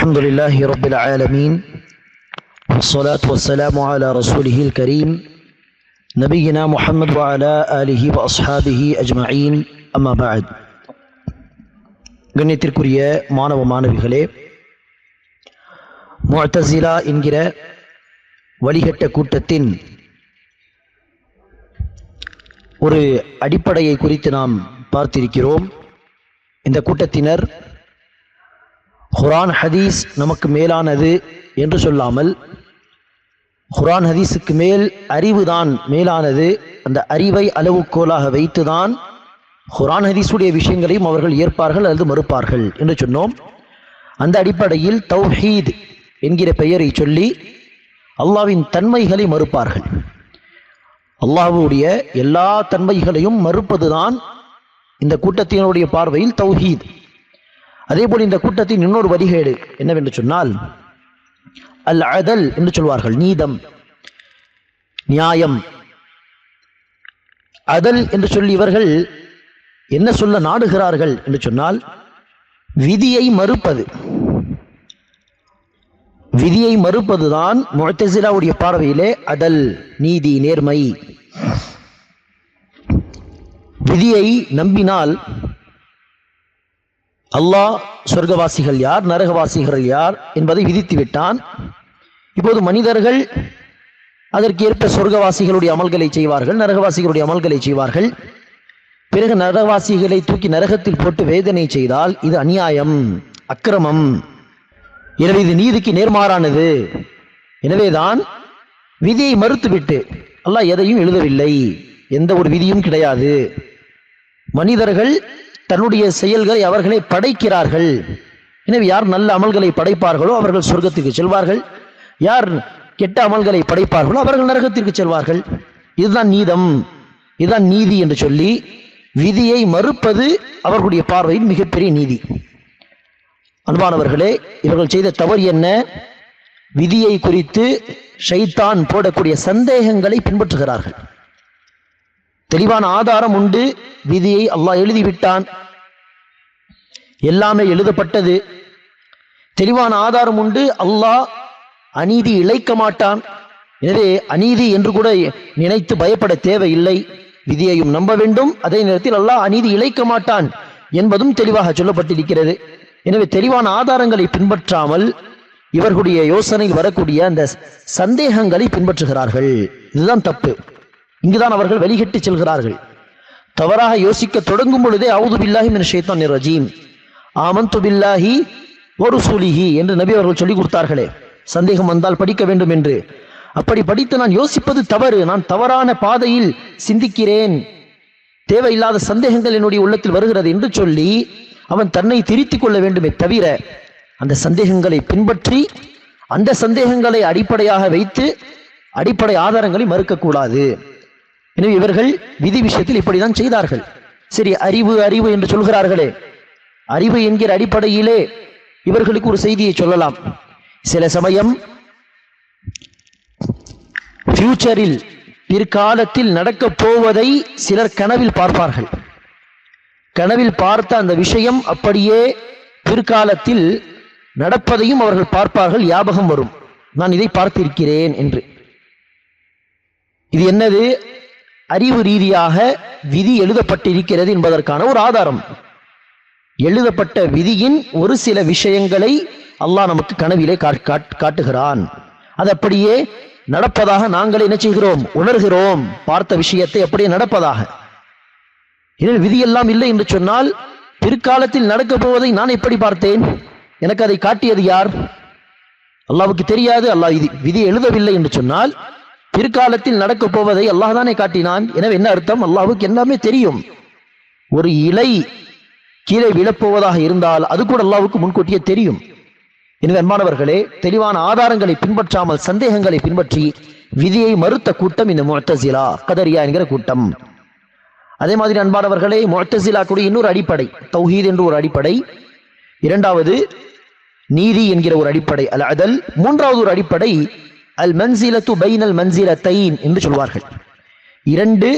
الحمد لله رب العالمين والصلاة والسلام على رسوله الكريم نبينا محمد وعلى آله وأصحابه أجمعين أما بعد கண்ணியத்திற்குரிய மாணவ மாணவிகளே முஅத்தசிலா என்கிற வழிகட்ட கூட்டத்தின் ஒரு அடிப்படையை குறித்து நாம் பார்த்திருக்கிறோம் இந்த கூட்டத்தினர் குரான் ஹதீஸ் நமக்கு மேலானது என்று சொல்லாமல் குரான் ஹதீஸுக்கு மேல் அறிவுதான் மேலானது. அந்த அறிவை அளவுகோலாக வைத்துதான் குரான் ஹதீஸுடைய விஷயங்களையும் அவர்கள் ஏற்பார்கள் அல்லது மறுப்பார்கள் என்று சொன்னோம். அந்த அடிப்படையில் தௌஹீத் என்கிற பெயரை சொல்லி அல்லாவின் தன்மைகளை மறுப்பார்கள். அல்லாஹ்வுடைய எல்லா தன்மைகளையும் மறுப்பதுதான் இந்த கூட்டத்தினுடைய பார்வையில் தௌஹீத். அதே போல் இந்த கூட்டத்தின் இன்னொரு வரிகேடு என்னவென்று சொன்னால் அல் அதல் என்று சொல்வார்கள் நீதம் நியாயம். அதல் என்று சொல்லி இவர்கள் என்ன சொல்ல நாடுகிறார்கள் என்று சொன்னால் விதியை மறுப்பது. விதியை மறுப்பதுதான் முழத்தசிலாவுடைய பார்வையிலே அதல் நீதி நேர்மை. விதியை நம்பினால் அல்லாஹ் சொர்க்கவாசிகள் யார் நரகவாசிகள் யார் என்பதை விதித்து விட்டான். இப்போது மனிதர்கள் அதற்கு ஏற்ப சொர்க்கவாசிகளுடைய அமல்களை செய்வார்கள் நரகவாசிகளுடைய அமல்களை செய்வார்கள். பிறகு நரகவாசிகளை தூக்கி நரகத்தில் போட்டு வேதனை செய்தால் இது அநியாயம் அக்கிரமம். எனவே இது நீதிக்கு நேர்மாறானது. எனவேதான் விதியை மறுத்துவிட்டு அல்லாஹ் எதையும் எழுதவில்லை. எந்த ஒரு விதியும் கிடையாது. மனிதர்கள் தன்னுடைய செயல்களை அவர்களே படைக்கிறார்கள். எனவே யார் நல்ல அமல்களை படைப்பார்களோ அவர்கள் சொர்க்கத்திற்கு செல்வார்கள். யார் கெட்ட அமல்களை படைப்பார்களோ அவர்கள் நரகத்திற்கு செல்வார்கள். இதுதான் நீதம். இதுதான் நீதி என்று சொல்லி விதியை மறுப்பது அவர்களுடைய பார்வையில் மிகப்பெரிய நீதி. அன்பானவர்களே இவர்கள் செய்த தவறு என்ன? விதியை குறித்து ஷைத்தான் போடக்கூடிய சந்தேகங்களை பின்பற்றுகிறார்கள். தெளிவான ஆதாரம் உண்டு. விதியை அல்லாஹ் எழுதிவிட்டான். எல்லாமே எழுதப்பட்டது. தெளிவான ஆதாரம் உண்டு. அல்லாஹ் அநீதி இழைக்க மாட்டான். எனவே அநீதி என்று கூட நினைத்து பயப்பட தேவையில்லை. விதியையும் நம்ப வேண்டும். அதே நேரத்தில் அல்லாஹ் அநீதி இழைக்க மாட்டான் என்பதும் தெளிவாக சொல்லப்பட்டிருக்கிறது. எனவே தெளிவான ஆதாரங்களை பின்பற்றாமல் இவர்களுடைய யோசனையில் வரக்கூடிய அந்த சந்தேகங்களை பின்பற்றுகிறார்கள். இதுதான் தப்பு. இங்குதான் அவர்கள் வெளிகட்டி செல்கிறார்கள். தவறாக யோசிக்க தொடங்கும் பொழுதே அவுது பில்லாஹி மின் ரஜீம். ஆமந்து பில்லாஹி ஒரு சுலிஹி என்று நபி அவர்கள் சொல்லிக் கொடுத்தார்களே. சந்தேகம் வந்தால் படிக்க வேண்டும் என்று. அப்படி படித்து நான் யோசிப்பது தவறு. நான் தவறான பாதையில் சிந்திக்கிறேன். தேவையில்லாத சந்தேகங்கள் என்னுடைய உள்ளத்தில் வருகிறது என்று சொல்லி அவன் தன்னை திருத்திக் கொள்ள வேண்டுமே தவிர அந்த சந்தேகங்களை பின்பற்றி அந்த சந்தேகங்களை அடிப்படையாக வைத்து அடிப்படை ஆதாரங்களை மறுக்கக்கூடாது. எனவே இவர்கள் விதி விஷயத்தில் இப்படிதான் செய்தார்கள். சரி அறிவு அறிவு என்று சொல்கிறார்களே. அறிவு என்கிற அடிப்படையிலே இவர்களுக்கு ஒரு செய்தியை சொல்லலாம். சில சமயம் ஃபியூச்சரில் பிற்காலத்தில் நடக்கப் போவதை சிலர் கனவில் பார்ப்பார்கள். கனவில் பார்த்த அந்த விஷயம் அப்படியே பிற்காலத்தில் நடப்பதையும் அவர்கள் பார்ப்பார்கள் ஞாபகம் வரும். நான் இதை பார்த்திருக்கிறேன் என்று. இது என்னது? அறிவு ரீதியாக விதி எழுதப்பட்டிருக்கிறது என்பதற்கான ஒரு ஆதாரம். எழுதப்பட்ட விதியின் ஒரு சில விஷயங்களை அல்லாஹ் நமக்கு கனவிலே காட்டுகிறான். அது அப்படியே நடப்பதாக நாங்கள் என்ன செய்கிறோம்? உணர்கிறோம். பார்த்த விஷயத்தை அப்படியே நடப்பதாக. இதில் விதியெல்லாம் இல்லை என்று சொன்னால் பிற்காலத்தில் நடக்கப் போவதை நான் எப்படி பார்த்தேன்? எனக்கு அதை காட்டியது யார்? அல்லாவுக்கு தெரியாது. அல்லாஹ் இது விதி எழுதவில்லை என்று சொன்னால் பிற்காலத்தில் நடக்கப் போவதை அல்லாஹ் தானே காட்டினான். எனவே என்ன அர்த்தம்? அல்லாஹுக்கு எல்லாமே தெரியும். ஒரு இலை கீழே விழப்போவதாக இருந்தால் அது கூட அல்லாவுக்கு முன்கூட்டியே தெரியும். எனவே அன்பானவர்களே தெளிவான ஆதாரங்களை பின்பற்றாமல் சந்தேகங்களை பின்பற்றி விதியை மறுத்த கூட்டம் இந்த முத்தசிலா கதரியா என்கிற கூட்டம். அதே மாதிரி அன்பானவர்களே முத்தசிலா கூட இன்னொரு அடிப்படை தௌஹீத் என்று ஒரு அடிப்படை. இரண்டாவது நீதி என்கிற ஒரு அடிப்படை அல் அதல் மூன்றாவது ஒரு அடிப்படை அல் மன்சிலத்து பைனல் மன்சிலத்தைன் என்று சொல்வார்கள். இரண்டு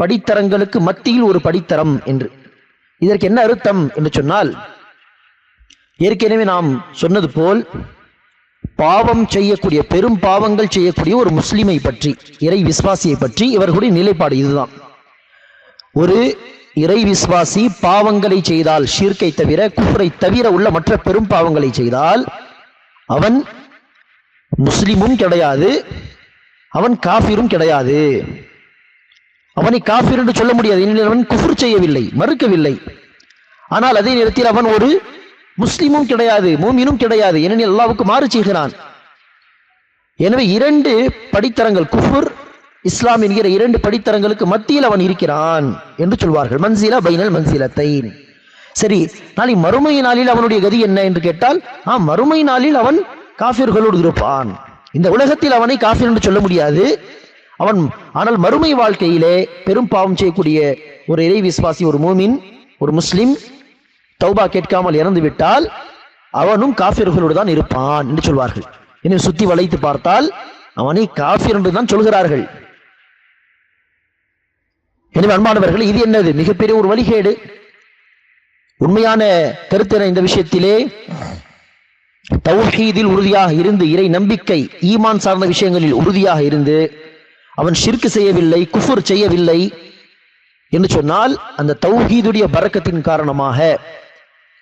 படித்தரங்களுக்கு மத்தியில் ஒரு படித்தரம் என்று. இதற்கு என்ன அர்த்தம் என்று சொன்னால் ஏற்கனவே நாம் சொன்னது போல் பாவம் செய்யக்கூடிய பெரும் பாவங்கள் செய்யக்கூடிய ஒரு முஸ்லிமை பற்றி இறை விஸ்வாசியை பற்றி இவர்களுடைய நிலைப்பாடு இதுதான். ஒரு இறை விஸ்வாசி பாவங்களை செய்தால் ஷீர்க்கை தவிர குஃப்ரை தவிர உள்ள மற்ற பெரும் பாவங்களை செய்தால் அவன் முஸ்லிமும் கிடையாது அவன் காஃபிரும் கிடையாது. அவனை காஃபிர் என்று சொல்ல முடியாது. ஏனெனில் அவன் குஃபுர் செய்யவில்லை மறுக்கவில்லை. ஆனால் அதே நேரத்தில் அவன் ஒரு முஸ்லீமும் கிடையாது மூமினும் கிடையாது. ஏனெனில் அல்லாவுக்கு மாறு செய்கிறான். எனவே இரண்டு படித்தரங்கள் குஃபுர் இஸ்லாம் என்கிற இரண்டு படித்தரங்களுக்கு மத்தியில் அவன் இருக்கிறான் என்று சொல்வார்கள். மன்சீலா பைனல் மன்சீலத்தை சரி நாளை மறுமை நாளில் அவனுடைய கதி என்ன என்று கேட்டால் ஆ மறுமை நாளில் அவன் காஃபிர்களோடு இருப்பான். இந்த உலகத்தில் அவனை காஃபிர் என்று சொல்ல முடியாது. அவன் ஆனால் மறுமை வாழ்க்கையிலே பெரும் பாவம் செய்யக்கூடிய ஒரு இறை விசுவாசி ஒரு மூமின் ஒரு முஸ்லிம் தௌபா கேட்காமல் இறந்து விட்டால் அவனும் காஃபிர்களோடு தான் இருப்பான் என்று சொல்வார்கள். இன்னும் சுத்தி வளைத்து பார்த்தால் அவனை காஃபிர் என்று தான் சொல்கிறார்கள். எனவே அன்பானவர்கள் இது என்னது? மிகப்பெரிய ஒரு வழிகேடு. உண்மையான கருத்தின இந்த விஷயத்திலே தௌஹீதில் உறுதியாக இருந்து இறை நம்பிக்கை ஈமான் சார்ந்த விஷயங்களில் உறுதியாக இருந்து அவன் ஷிர்கு செய்யவில்லை குஃபுர் செய்யவில்லை என்று சொன்னால் அந்த தௌஹீதுடைய பறக்கத்தின் காரணமாக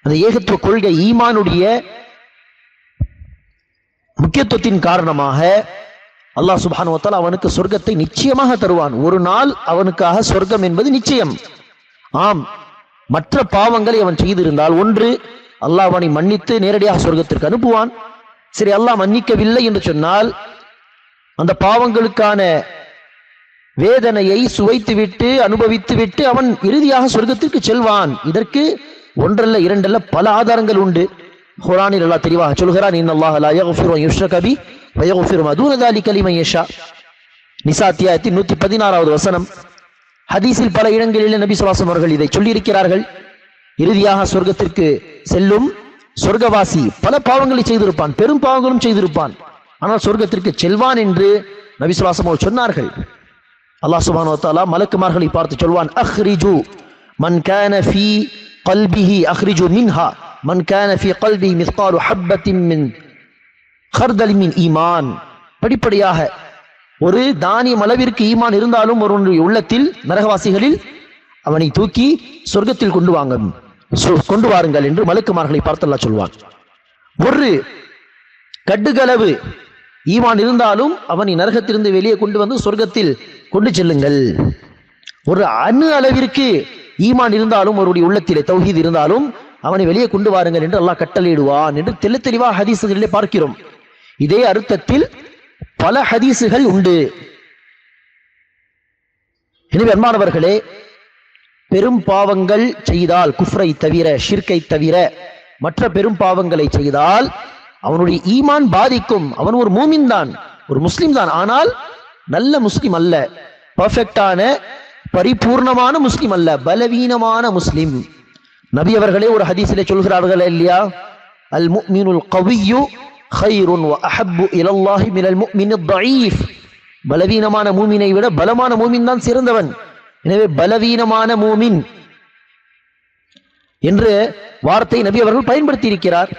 அந்த ஏகத்துவ கொள்கை ஈமானுடைய முக்கியத்துவத்தின் காரணமாக அல்லாஹ் சுபானுவத்தால் அவனுக்கு சொர்க்கத்தை நிச்சயமாக தருவான். ஒரு நாள் அவனுக்காக சொர்க்கம் என்பது நிச்சயம். ஆம் மற்ற பாவங்களை அவன் செய்திருந்தால் ஒன்று அல்லாஹ் அவனை மன்னித்து நேரடியாக சொர்க்கத்திற்கு அனுப்புவான். சரி அல்லாஹ் மன்னிக்கவில்லை என்று சொன்னால் அந்த பாவங்களுக்கான வேதனையை சுவைத்துவிட்டு அனுபவித்துவிட்டு அவன் இறுதியாக சொர்க்கத்திற்கு செல்வான். இதற்கு ஒன்றல்ல இரண்டல்ல பல ஆதாரங்கள் உண்டு. ஹுரானில் அல்லா தெளிவாக சொல்கிறான் நிசாத்தியாயத்தின் நூத்தி பதினாறாவது வசனம். ஹதீஸில் பல இடங்களில் நபி சுவாசம் அவர்கள் இதை சொல்லியிருக்கிறார்கள். இறுதியாக சொர்க்கத்திற்கு செல்லும் சொர்க்கவாசி பல பாவங்களை செய்திருப்பான் பெரும் பாவங்களும் செய்திருப்பான். ஆனால் சொர்க்கத்திற்கு செல்வான் என்று நபி சுவாசம் சொன்னார்கள். அல்லாஹ் சுபானு வத்தாலா மலக்குமார்களை பார்த்து சொல்வான் அஹ்ரிஜு மன் கேன ஃபி கல்பிஹி அஹ்ரிஜு மின்ஹா மன் கேன ஃபி கல்பி மிஸ்காலு ஹப்பத்தின் மின் ஹர்தலி மின் ஈமான். படிப்படியாக ஒரு தானியம் அளவிற்கு ஈமான் இருந்தாலும் ஒருவனுடைய உள்ளத்தில் நரகவாசிகளில் அவனை தூக்கி சொர்க்கத்தில் கொண்டு வாங்க சொ- கொண்டு வாருங்கள் என்று மலக்குமார்களை பார்த்தல்லா சொல்வான். ஒரு கட்டுகளவு ஈமான் இருந்தாலும் அவனை நரகத்திலிருந்து வெளியே கொண்டு வந்து சொர்க்கத்தில் கொண்டு செல்லுங்கள். ஒரு அணு அளவிற்கு ஈமான் இருந்தாலும் அவருடைய உள்ளத்திலே தௌஹீத் இருந்தாலும் அவனை வெளியே கொண்டு வாருங்கள் என்று அல்லாஹ் கட்டளையிடுவான் என்று தெளி தெளிவாக ஹதீசுகளிலே பார்க்கிறோம். இதே அர்த்தத்தில் பல ஹதீசுகள் உண்டு. எனவே அன்பானவர்களே பெரும் பாவங்கள் செய்தால் குஃப்ரை தவிர ஷிர்கை தவிர மற்ற பெரும் பாவங்களை செய்தால் அவனுடைய ஈமான் பாதிக்கும். அவன் ஒரு மூமின் தான் ஒரு முஸ்லிம் தான். ஆனால் நல்ல முஸ்லிம் அல்ல பர்ஃபெக்டான பரிபூர்ணமான முஸ்லிம் அல்ல பலவீனமான முஸ்லிம் நபி அவர்களே ஒரு ஹதீஸிலே சொல்கிறார்கள் இல்லையா அல் முஃமினுல் கவியு خيرٌ وأحب إلى الله من المؤمن الضعيف பலவீனமான மூமினை விட பலமான மூமின் தான் சிறந்தவன் எனவே பலவீனமான மூமின் என்று வார்த்தை நபி அவர்கள் பயன்படுத்தி இருக்கிறார்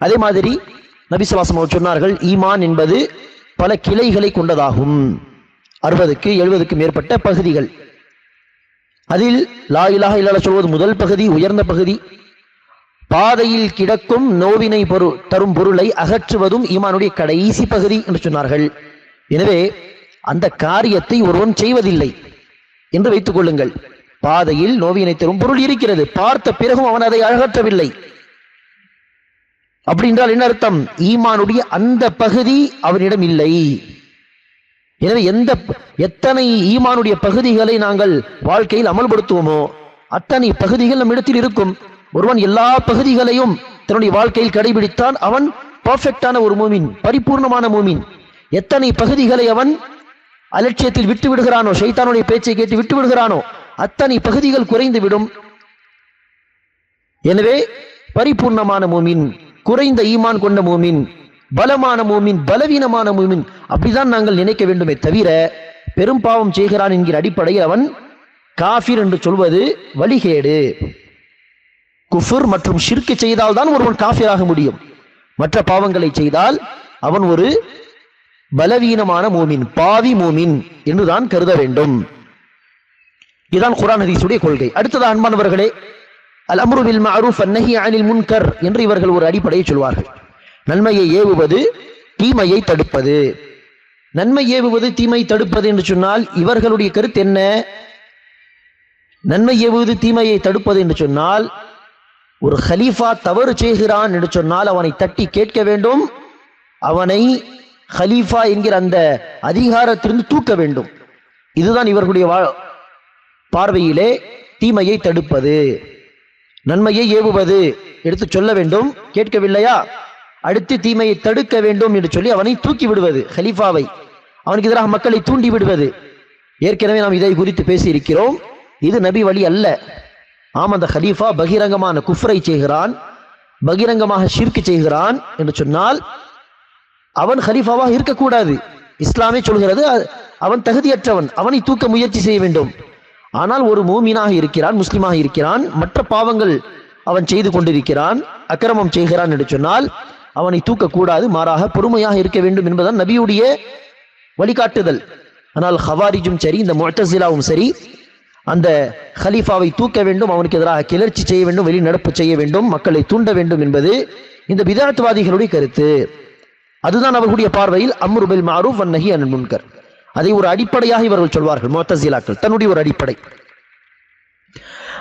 அதே மாதிரி நபி சுவாசம் அவர்கள் சொன்னார்கள் ஈமான் என்பது பல கிளைகளை கொண்டதாகும். அறுபதுக்கு எழுபதுக்கு மேற்பட்ட பகுதிகள். அதில் லா இலாஹ இல்லல்லாஹ் சொல்வது முதல் பகுதி உயர்ந்த பகுதி. பாதையில் கிடக்கும் நோவினை பொருள் தரும் பொருளை அகற்றுவதும் ஈமானுடைய கடைசி பகுதி என்று சொன்னார்கள். எனவே அந்த காரியத்தை ஒருவன் செய்வதில்லை என்று வைத்துக் கொள்ளுங்கள். பாதையில் நோவினை தரும் பொருள் இருக்கிறது. பார்த்த பிறகும் அவன் அதை அகற்றவில்லை. அப்படி என்றால் என்ன அர்த்தம்? ஈமானுடைய அந்த பகுதி அவனிடம் இல்லை. எனவே எந்த எத்தனை ஈமானுடைய பகுதிகளை நாங்கள் வாழ்க்கையில் அமல்படுத்துவோமோ அத்தனை பகுதிகள் நம் இடத்தில் இருக்கும். ஒருவன் எல்லா பகுதிகளையும் தன்னுடைய வாழ்க்கையில் கடைபிடித்தான் அவன் பர்ஃபெக்டான ஒரு மூமின் பரிபூர்ணமான மூமின். எத்தனை பகுதிகளை அவன் அலட்சியத்தில் விட்டு விடுகிறானோ ஷைத்தானுடைய பேச்சை கேட்டு விட்டு விடுகிறானோ அத்தனை பகுதிகள் குறைந்துவிடும். எனவே பரிபூர்ணமான மூமின் குறைந்த ஈமான் கொண்ட மூமின் பலமான மூமின் பலவீனமான மூமின் அப்படிதான் நாங்கள் நினைக்க வேண்டுமே தவிர பெரும் பாவம் செய்கிறான் என்கிற அடிப்படையில் அவன் காஃபிர் என்று சொல்வது வழிகேடு. குஃபுர் மற்றும் ஷிர்க்கு செய்தால் தான் ஒருவன் காஃபிராக முடியும். மற்ற பாவங்களை செய்தால் அவன் ஒரு பலவீனமான மூமின் பாவி மூமின் என்றுதான் கருத வேண்டும். இதுதான் குரான் ஹதீஸுடைய கொள்கை. அடுத்தது அன்பானவர்களே அல் அம்ரு மஅரூஃப் அன்னஹி அனில் முன்கர் என்று இவர்கள் ஒரு அடிப்படையை சொல்வார்கள். நன்மையை ஏவுவது தீமையை தடுப்பது. நன்மை ஏவுவது தீமை தடுப்பது என்று சொன்னால் இவர்களுடைய கருத்து என்ன? நன்மை ஏவுவது தீமையை தடுப்பது என்று சொன்னால் ஒரு ஹலீஃபா தவறு செய்கிறான் என்று சொன்னால் அவனை தட்டி கேட்க வேண்டும். அவனை ஹலீஃபா என்கிற அந்த அதிகாரத்திலிருந்து தூக்க வேண்டும். இதுதான் இவர்களுடைய வா- பார்வையிலே தீமையை தடுப்பது. நன்மையை ஏவுவது எடுத்து சொல்ல வேண்டும். கேட்கவில்லையா? அடுத்து தீமையை தடுக்க வேண்டும் என்று சொல்லி அவனை தூக்கி விடுவது ஹலீஃபாவை. அவனுக்கு எதிராக மக்களை தூண்டி விடுவது. ஏற்கனவே நாம் இதை குறித்து பேசியிருக்கிறோம். இது நபி வழி அல்ல. ஆம் அந்த ஹலீஃபா பகிரங்கமான குஃப்ரை செய்கிறான் பகிரங்கமாக ஷிர்க்கு செய்கிறான் என்று சொன்னால் அவன் ஹலீஃபாவாக இருக்கக்கூடாது. இஸ்லாமே சொல்கிறது அவன் தகுதியற்றவன் அவனை தூக்க முயற்சி செய்ய வேண்டும். ஆனால் ஒரு மூமீனாக இருக்கிறான் முஸ்லீமாக இருக்கிறான் மற்ற பாவங்கள் அவன் செய்து கொண்டிருக்கிறான் அக்கிரமம் செய்கிறான் என்று சொன்னால் அவனை தூக்கக்கூடாது மாறாக பொறுமையாக இருக்க வேண்டும் என்பதுதான் நபியுடைய வழிகாட்டுதல். ஆனால் ஹவாரிஜும் சரி இந்த முஅத்தசிலாவும் சரி அந்த ஹலீஃபாவை தூக்க வேண்டும் அவனுக்கு எதிராக கிளர்ச்சி செய்ய வேண்டும் வெளிநடப்பு செய்ய வேண்டும் மக்களை தூண்ட வேண்டும் என்பது இந்த பிதாத்வாதிகளுடைய கருத்து. அதுதான் அவர்களுடைய பார்வையில் அம்ருபில் மாரூஃப் வன்னஹி முன்கர். அதை ஒரு அடிப்படையாக இவர்கள் சொல்வார்கள் முஅத்தசிலாக்கள் தன்னுடைய ஒரு அடிப்படை.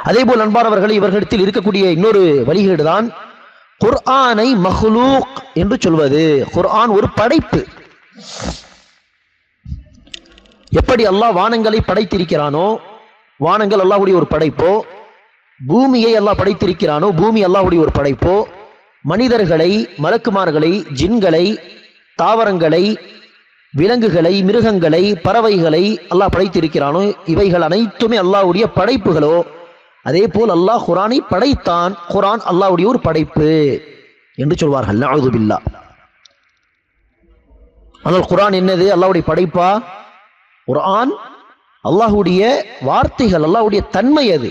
அதே போல் அன்பானவர்கள் இவர்களிடத்தில் இருக்கக்கூடிய இன்னொரு வழிகேடுதான் குர்ஆனை மஹ்லூக் என்று சொல்வது. குர்ஆன் ஒரு படைப்பு. எப்படி அல்லாஹ் வானங்களை படைத்திருக்கிறானோ வானங்கள் அல்லாஹுடைய ஒரு படைப்போ பூமியை அல்லாஹ் படைத்திருக்கிறானோ பூமி அல்லாஹுடைய ஒரு படைப்போ மனிதர்களை மலக்குமார்களை ஜின்களை தாவரங்களை விலங்குகளை மிருகங்களை பறவைகளை அல்லாஹ் படைத்திருக்கிறானோ இவைகள் அனைத்துமே அல்லாஹ்வுடைய படைப்புகளோ அதே போல் அல்லாஹ் குரானை படைத்தான் குரான் அல்லாஹ்வுடைய ஒரு படைப்பு என்று சொல்வார்கள். நஅூது ஆனால் குரான் என்னது? அல்லாஹ்வுடைய படைப்பா? குரான் அல்லாஹுடைய வார்த்தைகள் அல்லாஹ்வுடைய தன்மை அது.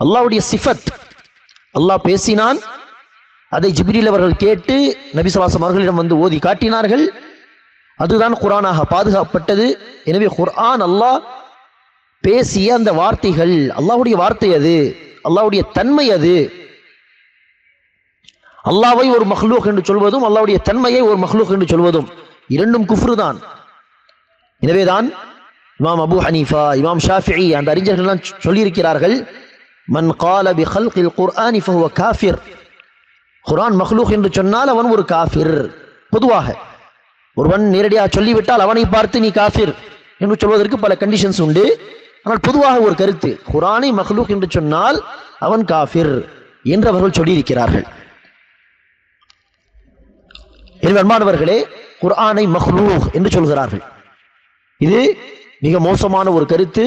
அல்லாஹ்வுடைய சிஃபத். அல்லாஹ் பேசினான் அதை ஜிப்ரில் அவர்கள் கேட்டு நபி அவர்களிடம் வந்து ஓதி காட்டினார்கள். அதுதான் குரானாக பாதுகாப்பட்டது. எனவே குர்ஆன் அல்லாஹ் பேசிய அந்த வார்த்தைகள் அல்லாஹுடைய வார்த்தை அது அல்லாஹுடைய தன்மை அது. அல்லாவை ஒரு மஹ்லூக் என்று சொல்வதும் அல்லாவுடைய தன்மையை ஒரு மஹ்லூக் என்று சொல்வதும் இரண்டும் குஃப்ரு தான் எனவேதான் இமாம் அபு ஹனீஃபா இமாம் ஷாஃபி அந்த அறிஞர்கள்லாம் சொல்லியிருக்கிறார்கள் மன் கால பி ஹல்கில் குர்ஆனி ஃபஹுவ காஃபிர். குர்ஆன் மஹ்லூக் என்று சொன்னால் அவன் ஒரு காஃபிர் பொதுவாக. ஒருவன் நேரடியாக சொல்லிவிட்டால் அவனை பார்த்து நீ காஃபிர் என்று சொல்வதற்கு பல கண்டிஷன்ஸ் உண்டு. ஆனால் பொதுவாக ஒரு கருத்து குரானை மஹ்லூக் என்று சொன்னால் அவன் காஃபிர் என்று அவர்கள் சொல்லியிருக்கிறார்கள். எனவே அன்பானவர்களே குர்ஆனை மஹ்லூக் என்று சொல்கிறார்கள். இது மிக மோசமான ஒரு கருத்து.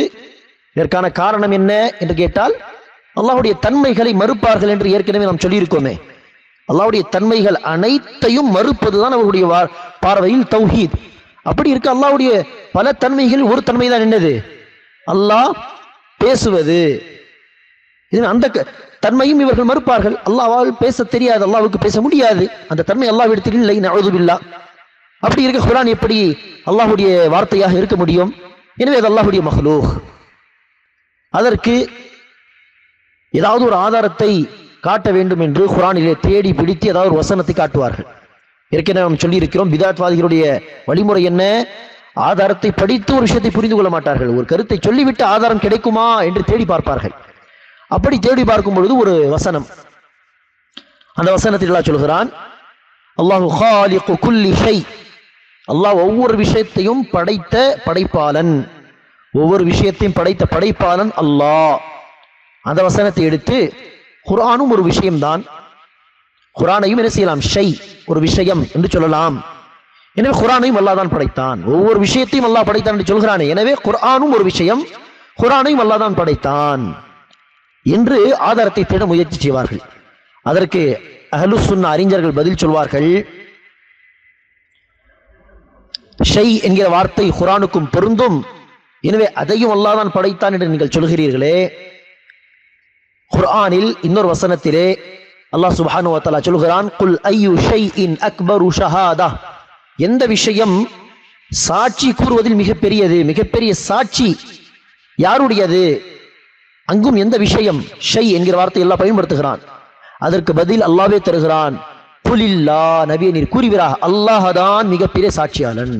இதற்கான காரணம் என்ன என்று கேட்டால் அல்லாவுடைய தன்மைகளை மறுப்பார்கள் என்று ஏற்கனவே நாம் சொல்லியிருக்கோமே. அல்லாவுடைய தன்மைகள் அனைத்தையும் மறுப்பதுதான் அவர்களுடைய பார்வையில் தௌஹீத். அப்படி இருக்க அல்லாவுடைய பல தன்மைகள் ஒரு தன்மை தான் என்னது? அல்லாஹ் பேசுவது. இது அந்த க- தன்மையும் இவர்கள் மறுப்பார்கள். அல்லாவால் பேச தெரியாது அல்லாஹ்வுக்கு பேச முடியாது. அந்த தன்மை அல்லாஹ்விடத்தில் இல்லை நஅூதுபில்லாஹ் அப்படி இருக்க குரான் எப்படி அல்லாஹுடைய வார்த்தையாக இருக்க முடியும்? எனவே அது அல்லாஹுடைய மஹ்லூக். அதற்கு ஏதாவது ஒரு ஆதாரத்தை காட்ட வேண்டும் என்று குரானிலே தேடி பிடித்து ஏதாவது ஒரு வசனத்தை காட்டுவார்கள். ஏற்கனவே நாம் சொல்லியிருக்கிறோம். விதாத்வாதிகளுடைய வழிமுறை என்ன? ஆதாரத்தை படித்து ஒரு விஷயத்தை புரிந்து கொள்ள மாட்டார்கள். ஒரு கருத்தை சொல்லிவிட்டு ஆதாரம் கிடைக்குமா என்று தேடி பார்ப்பார்கள். அப்படி தேடி பார்க்கும் பொழுது ஒரு வசனம். அந்த வசனத்தில் எல்லாம் சொல்கிறான் அல்லாஹு ஹாலிகு குல்லி ஷை அல்லாஹ் ஒவ்வொரு விஷயத்தையும் படைத்த படைப்பாளன். ஒவ்வொரு விஷயத்தையும் படைத்த படைப்பாளன் அல்லாஹ். அந்த வசனத்தை எடுத்து குரானும் ஒரு விஷயம்தான். குரானையும் என்ன செய்யலாம்? ஷை ஒரு விஷயம் என்று சொல்லலாம். எனவே குரானையும் அல்லாஹ் தான் படைத்தான். ஒவ்வொரு விஷயத்தையும் அல்லா படைத்தான் என்று சொல்கிறானே. எனவே குரானும் ஒரு விஷயம் குரானையும் அல்லாஹ் தான் படைத்தான் என்று ஆதாரத்தை தேட முயற்சி செய்வார்கள். அதற்கு அஹலு சுன்ன அறிஞர்கள் பதில் சொல்வார்கள். ஷை என்கிற வார்த்தை குரானுக்கும் பொருந்தும். எனவே அதையும் அல்லாதான் படைத்தான் என்று நீங்கள் சொல்கிறீர்களே. குர்ஆனில் இன்னொரு வசனத்திலே அல்லாஹ் சுப்ஹானஹு வ சொல்கிறான் குல் ஐயு ஷைஇன் அக்பரு ஷஹாதா. எந்த விஷயம் சாட்சி கூறுவதில் மிகப்பெரியது மிகப்பெரிய சாட்சி யாருடையது? அங்கும் எந்த விஷயம்? ஷை என்கிற வார்த்தை எல்லாம் பயன்படுத்துகிறான். அதற்கு பதில் அல்லாவே தருகிறான் புலில்லா நபியை நீர் கூறுகிறார் அல்லாஹதான் மிகப்பெரிய சாட்சியாளன்.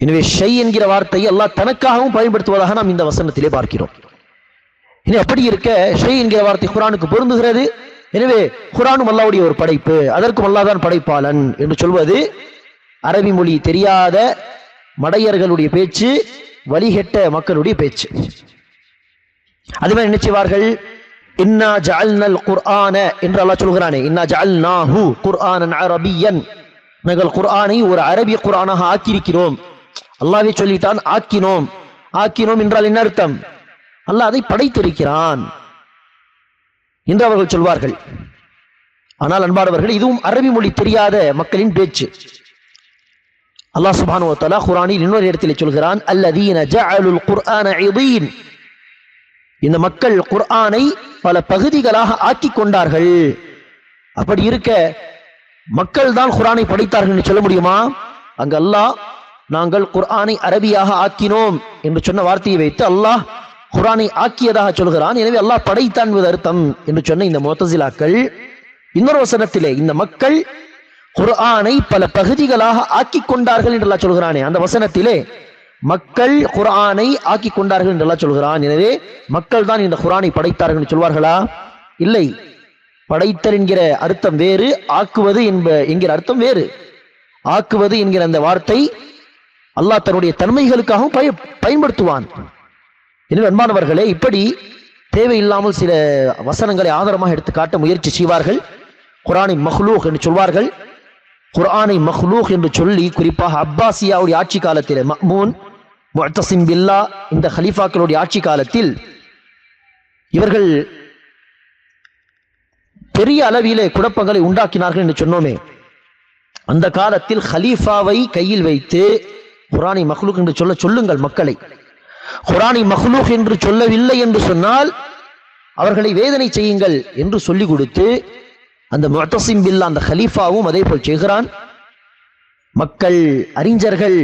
எனவே ஷை என்கிற வார்த்தையை அல்லாஹ் தனக்காகவும் பயன்படுத்துவதாக நாம் இந்த வசனத்திலே பார்க்கிறோம். இனி அப்படி இருக்க ஷை என்கிற வார்த்தை குரானுக்கு பொருந்துகிறது எனவே குரானும் அல்லாவுடைய ஒரு படைப்பு அதற்கும் அல்லாதான் படைப்பாளன் என்று சொல்வது அரபி மொழி தெரியாத மடையர்களுடைய பேச்சு வழிகெட்ட மக்களுடைய பேச்சு. அதுமாதிரி என்ன செய்வார்கள்? இன்னா ஜஅல்னல் குர்ஆன என்று அல்லாஹ் சொல்கிறானே. இன்னா ஜஅல்னாஹு குர்ஆனன் அரபியன். நாங்கள் குர்ஆனை ஒரு அரபிய குர்ஆனாக ஆக்கியிருக்கிறோம். அல்லாவே சொல்லிட்டான் ஆக்கினோம். ஆக்கினோம் என்றால் என்ன அர்த்தம்? அல்லாஹ் அதை படைத்திருக்கிறான். என்று அவர்கள் சொல்வார்கள். ஆனால் அன்பானவர்கள் இதுவும் அரபி மொழி தெரியாத மக்களின் பேச்சு. அல்லாஹ் சுப்ஹானஹு வ தஆலா இன்னொரு இடத்தில் சொல்கிறான் அல்லதீன ஜஅலுல் குர்ஆன இதீன் இந்த மக்கள் குர்ஆனை பல பகுதிகளாக ஆக்கி கொண்டார்கள். அப்படி இருக்க மக்கள் தான் குரானை படைத்தார்கள் என்று சொல்ல முடியுமா? அங்கு அல்லாஹ் நாங்கள் குர்ஆனை அரபியாக ஆக்கினோம் என்று சொன்ன வார்த்தையை வைத்து அல்லாஹ் குரானை ஆக்கியதாக சொல்கிறான். எனவே அல்லாஹ் படைத்தான் அர்த்தம் என்று சொன்ன இந்த முத்தசிலாக்கள் இன்னொரு வசனத்திலே இந்த மக்கள் குர்ஆனை பல பகுதிகளாக ஆக்கி கொண்டார்கள் என்று சொல்கிறானே. அந்த வசனத்திலே மக்கள் குர்ஆனை ஆக்கி கொண்டார்கள் என்று சொல்கிறான். எனவே மக்கள் தான் இந்த குரானை படைத்தார்கள் என்று சொல்வார்களா? இல்லை. படைத்தல் என்கிற அர்த்தம் வேறு ஆக்குவது என்ப என்கிற அர்த்தம் வேறு. ஆக்குவது என்கிற அந்த வார்த்தை அல்லாஹ் தன்னுடைய தன்மைகளுக்காகவும் பய பயன்படுத்துவான். எனவே அன்பானவர்களே இப்படி தேவையில்லாமல் சில வசனங்களை ஆதாரமாக எடுத்து காட்ட முயற்சி செய்வார்கள். குரானை மஹ்லூக் என்று சொல்வார்கள். குரானை மஹ்லூக் என்று சொல்லி குறிப்பாக அப்பாசியாவுடைய ஆட்சி காலத்தில் மஹ்மூன் முஅத்தசிம் பில்லா இந்த ஹலீஃபாக்களுடைய ஆட்சி காலத்தில் இவர்கள் பெரிய அளவிலே குழப்பங்களை உண்டாக்கினார்கள் என்று சொன்னோமே. அந்த காலத்தில் ஹலீஃபாவை கையில் வைத்து குரானை மஹ்லூக் என்று சொல்ல சொல்லுங்கள் மக்களை. குரானை மஹ்லூக் என்று சொல்லவில்லை என்று சொன்னால் அவர்களை வேதனை செய்யுங்கள் என்று சொல்லி கொடுத்து அந்த முத்தசிம் பில்லா அந்த ஹலீஃபாவும் அதே போல் செய்கிறான். மக்கள் அறிஞர்கள்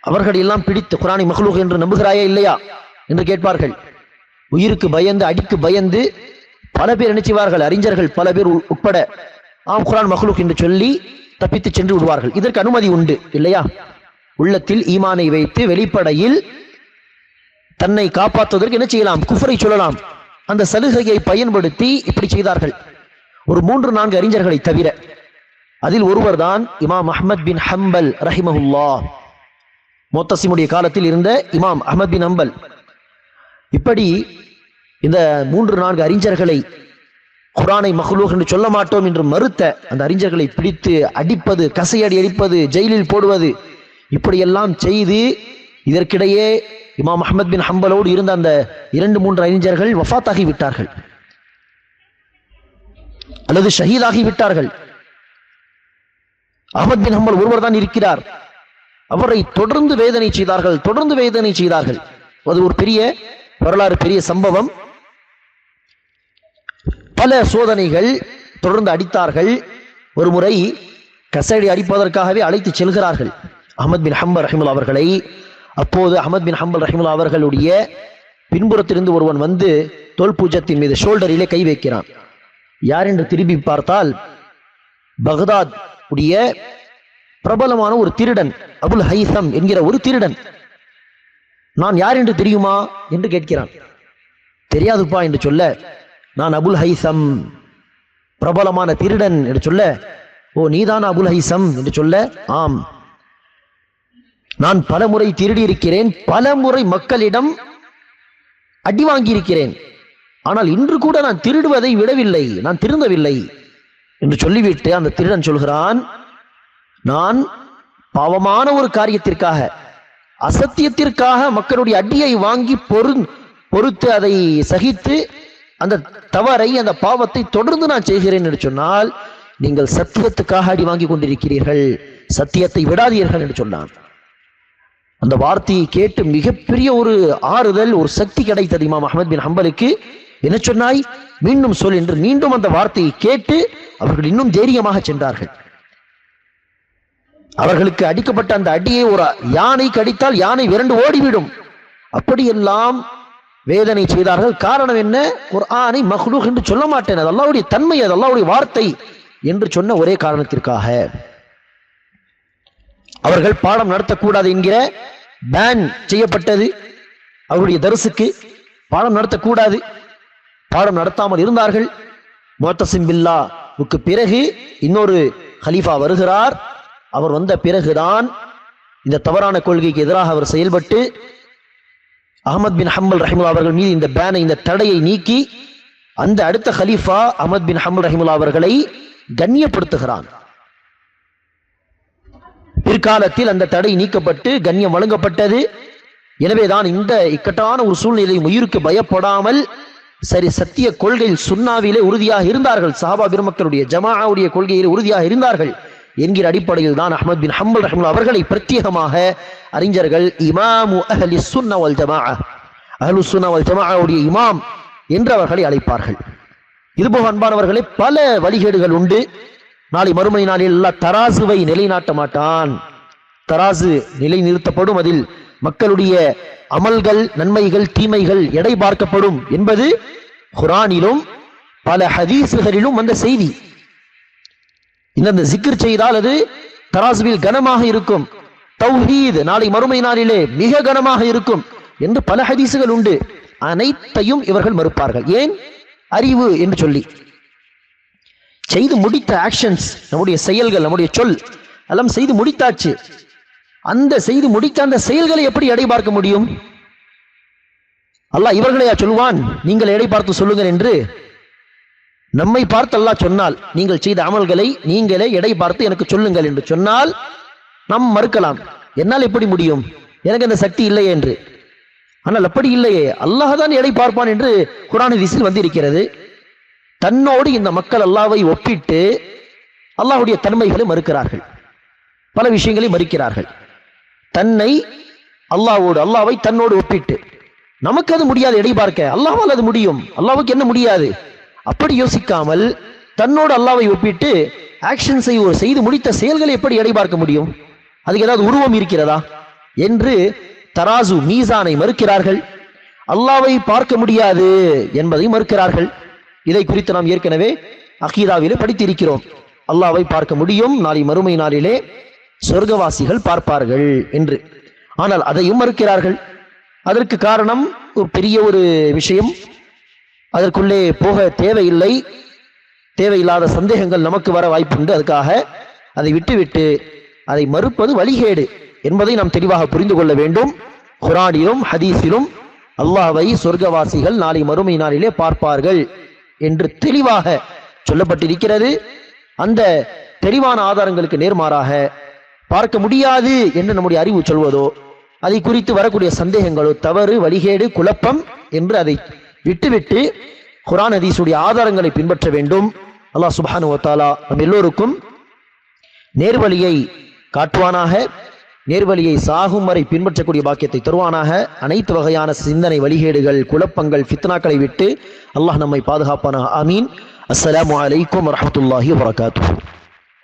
அவர்கள் எல்லாம் பிடித்து குரானை மஹ்லூக் என்று நம்புகிறாயா இல்லையா என்று கேட்பார்கள். உயிருக்கு பயந்து அடிக்கு பயந்து பல பேர் நினைச்சுவார்கள் அறிஞர்கள் பல பேர் உட்பட ஆம் குரான் மஹ்லூக் என்று சொல்லி தப்பித்து சென்று விடுவார்கள். இதற்கு அனுமதி உண்டு இல்லையா? உள்ளத்தில் ஈமானை வைத்து வெளிப்படையில் தன்னை காப்பாற்றுவதற்கு என்ன செய்யலாம்? குஃபரை சொல்லலாம். அந்த சலுகையை பயன்படுத்தி இப்படி செய்தார்கள். ஒரு மூன்று நான்கு அறிஞர்களை தவிர அதில் ஒருவர்தான் இமாம் அஹமத் பின் ஹம்பல் ரஹிமஹுல்லா. மொத்தசிமுடைய காலத்தில் இருந்த இமாம் அஹமத் பின் ஹம்பல். இப்படி இந்த மூன்று நான்கு அறிஞர்களை குரானை மஹ்லூக் என்று சொல்ல மாட்டோம் என்று மறுத்த அந்த அறிஞர்களை பிடித்து அடிப்பது கசையடி அடிப்பது ஜெயிலில் போடுவது இப்படியெல்லாம் செய்து இதற்கிடையே இமாம் அஹமத் பின் ஹம்பலோடு இருந்த அந்த இரண்டு மூன்று அறிஞர்கள் வஃத்தாகி விட்டார்கள் அல்லது ஷஹீதாகி விட்டார்கள் அஹ்மத் பின் ஹம்பல் ஒருவர் தான் இருக்கிறார். அவரை தொடர்ந்து வேதனை செய்தார்கள் தொடர்ந்து வேதனை செய்தார்கள். அது ஒரு பெரிய வரலாறு பெரிய சம்பவம். பல சோதனைகள் தொடர்ந்து அடித்தார்கள். ஒரு முறை கசடி அடிப்பதற்காகவே அழைத்து செல்கிறார்கள். அஹமத் பின் ஹம்பர் ரஹிமுல் அவர்களை அப்போது அஹமத் பின் ஹம்பல் ரஹிமுல்லா அவர்களுடைய பின்புறத்திலிருந்து ஒருவன் வந்து தொல் பூஜத்தின் மீது ஷோல்டரிலே கை வைக்கிறான். யார் என்று திரும்பி பார்த்தால் பகதாத் உடைய பிரபலமான ஒரு திருடன் அபுல் ஹைசம் என்கிற ஒரு திருடன். நான் யார் என்று தெரியுமா என்று கேட்கிறான். தெரியாதுப்பா என்று சொல்ல நான் அபுல் ஹைசம் பிரபலமான திருடன் என்று சொல்ல ஓ நீதான் அபுல் ஹைசம் என்று சொல்ல ஆம். நான் பல முறை திருடி இருக்கிறேன் பல முறை மக்களிடம் அடி வாங்கியிருக்கிறேன். ஆனால் இன்று கூட நான் திருடுவதை விடவில்லை நான் திருந்தவில்லை என்று சொல்லிவிட்டு அந்த திருடன் சொல்கிறான் நான் பாவமான ஒரு காரியத்திற்காக அசத்தியத்திற்காக மக்களுடைய அடியை வாங்கி பொரு பொறுத்து அதை சகித்து அந்த தவறை அந்த பாவத்தை தொடர்ந்து நான் செய்கிறேன் என்று சொன்னால் நீங்கள் சத்தியத்துக்காக அடி வாங்கி கொண்டிருக்கிறீர்கள் சத்தியத்தை விடாதீர்கள் என்று சொன்னான். அந்த வார்த்தையை கேட்டு மிகப்பெரிய ஒரு ஆறுதல் ஒரு சக்தி கிடைத்தது இமாம் அஹமத் பின் ஹம்பலுக்கு. என்ன சொன்னாய்? மீண்டும் சொல் என்று மீண்டும் அந்த வார்த்தையை கேட்டு அவர்கள் இன்னும் தைரியமாக சென்றார்கள். அவர்களுக்கு அடிக்கப்பட்ட அந்த அடியை ஒரு யானை கடித்தால் யானை விரண்டு ஓடிவிடும். அப்படியெல்லாம் வேதனை செய்தார்கள். காரணம் என்ன? ஒரு ஆணை மஹ்லூக் என்று சொல்ல மாட்டேன். அது அல்லாவுடைய தன்மை அது அல்லாவுடைய வார்த்தை என்று சொன்ன ஒரே காரணத்திற்காக. அவர்கள் பாடம் நடத்தக்கூடாது என்கிற பேன் செய்யப்பட்டது. அவருடைய தரிசுக்கு பாடம் நடத்தக்கூடாது. பாடம் நடத்தாமல் இருந்தார்கள். மோத்தசிம் பில்லாவுக்கு பிறகு இன்னொரு ஹலீஃபா வருகிறார். அவர் வந்த பிறகுதான் இந்த தவறான கொள்கைக்கு எதிராக அவர் செயல்பட்டு அகமது பின் ஹம்பல் ரஹிமுல்லா அவர்கள் மீது இந்த பேனை இந்த தடையை நீக்கி அந்த அடுத்த ஹலீஃபா அகமது பின் ஹம்பல் ரஹிமுல்லா அவர்களை கண்ணியப்படுத்துகிறான். பிற்காலத்தில் அந்த தடை நீக்கப்பட்டு கண்ணியம் வழங்கப்பட்டது. எனவேதான் இந்த இக்கட்டான ஒரு சூழ்நிலை உயிருக்கு பயப்படாமல் சரி சத்திய கொள்கையில் சுண்ணாவிலே உறுதியாக இருந்தார்கள். சஹாபா பெருமக்களுடைய ஜமாவுடைய கொள்கையில் உறுதியாக இருந்தார்கள் என்கிற அடிப்படையில் தான் அஹமத் பின் ஹம்பல் ரஹமுல்லா அவர்களை பிரத்யேகமாக அறிஞர்கள் இமாமு அஹலி சுன்னவல் ஜமா அஹலு சுன்னவல் ஜமாவுடைய இமாம் என்று அவர்களை அழைப்பார்கள். இதுபோக அன்பானவர்களே பல வழிகேடுகள் உண்டு. நாளை மறுமை நாளில் எல்லா தராசுவை நிலைநாட்ட மாட்டான். தராசு நிலை நிறுத்தப்படும் அதில் மக்களுடைய அமல்கள் நன்மைகள் தீமைகள் எடை பார்க்கப்படும் என்பது குரானிலும் பல ஹதீசுகளிலும் வந்த செய்தி. இந்த சிக்கிர் செய்தால் அது தராசுவில் கனமாக இருக்கும். தௌஹீத் நாளை மறுமை நாளிலே மிக கனமாக இருக்கும் என்று பல ஹதீசுகள் உண்டு. அனைத்தையும் இவர்கள் மறுப்பார்கள். ஏன்? அறிவு என்று சொல்லி. செய்து முடித்த ஆக்ஷன்ஸ் நம்முடைய செயல்கள் நம்முடைய சொல் எல்லாம் செய்து முடித்தாச்சு. அந்த செய்து முடித்த அந்த செயல்களை எப்படி எடை பார்க்க முடியும்? அல்லாஹ் இவர்களையா சொல்வான்? நீங்கள் எடை பார்த்து சொல்லுங்கள் என்று. நம்மை பார்த்து அல்லாஹ் சொன்னால் நீங்கள் செய்த அமல்களை நீங்களே எடை பார்த்து எனக்கு சொல்லுங்கள் என்று சொன்னால் நாம் மறுக்கலாம். என்னால் எப்படி முடியும்? எனக்கு அந்த சக்தி இல்லையே என்று. ஆனால் அப்படி இல்லையே. அல்லாஹ் தான் எடை பார்ப்பான் என்று குரான் விசில் வந்திருக்கிறது. தன்னோடு இந்த மக்கள் அல்லாவை ஒப்பிட்டு அல்லாஹுடைய தன்மைகளை மறுக்கிறார்கள். பல விஷயங்களை மறுக்கிறார்கள். தன்னை அல்லாவோடு அல்லாவை தன்னோடு ஒப்பிட்டு. நமக்கு அது முடியாது எடை பார்க்க. அல்லாவால் அது முடியும். அல்லாவுக்கு என்ன முடியாது? அப்படி யோசிக்காமல் தன்னோடு அல்லாவை ஒப்பிட்டு ஆக்ஷன்ஸை ஒரு செய்து முடித்த செயல்களை எப்படி எடை பார்க்க முடியும்? அதுக்கு ஏதாவது உருவம் இருக்கிறதா? என்று தராசு மீசானை மறுக்கிறார்கள். அல்லாவை பார்க்க முடியாது என்பதை மறுக்கிறார்கள். இதை குறித்து நாம் ஏற்கனவே அகீதாவிலே படித்திருக்கிறோம். அல்லாவை பார்க்க முடியும். நாளை மறுமை நாளிலே சொர்க்கவாசிகள் பார்ப்பார்கள் என்று. ஆனால் அதையும் மறுக்கிறார்கள். அதற்கு காரணம் ஒரு பெரிய ஒரு விஷயம். அதற்குள்ளே போக தேவையில்லை. தேவையில்லாத சந்தேகங்கள் நமக்கு வர வாய்ப்புண்டு. அதுக்காக அதை விட்டுவிட்டு அதை மறுப்பது வழிகேடு என்பதை நாம் தெளிவாக புரிந்து கொள்ள வேண்டும். குரானிலும் ஹதீஸிலும் அல்லாவை சொர்க்கவாசிகள் நாளை மறுமை நாளிலே பார்ப்பார்கள் என்று தெளிவாக சொல்லப்பட்டிருக்கிறது. அந்த தெளிவான ஆதாரங்களுக்கு நேர்மாறாக பார்க்க முடியாது என்று நம்முடைய அறிவு சொல்வதோ அதை குறித்து வரக்கூடிய சந்தேகங்களோ தவறு வழிகேடு குழப்பம் என்று அதை விட்டுவிட்டு குரான் ஹதீஸுடைய ஆதாரங்களை பின்பற்ற வேண்டும். அல்லாஹ் சுப்ஹானு வத்தாலா நம் எல்லோருக்கும் நேர்வழியை காட்டுவானாக நேர்வழியை சாகும் வரை பின்பற்றக்கூடிய பாக்கியத்தை தருவானாக. அனைத்து வகையான சிந்தனை வழிகேடுகள் குழப்பங்கள் ஃபித்னாக்களை விட்டு அல்லாஹ் நம்மை பாதுகாப்பான ஆமீன். அஸ்லாம் வலைக்கம் வரமத்துல்லாஹி வரகாத்து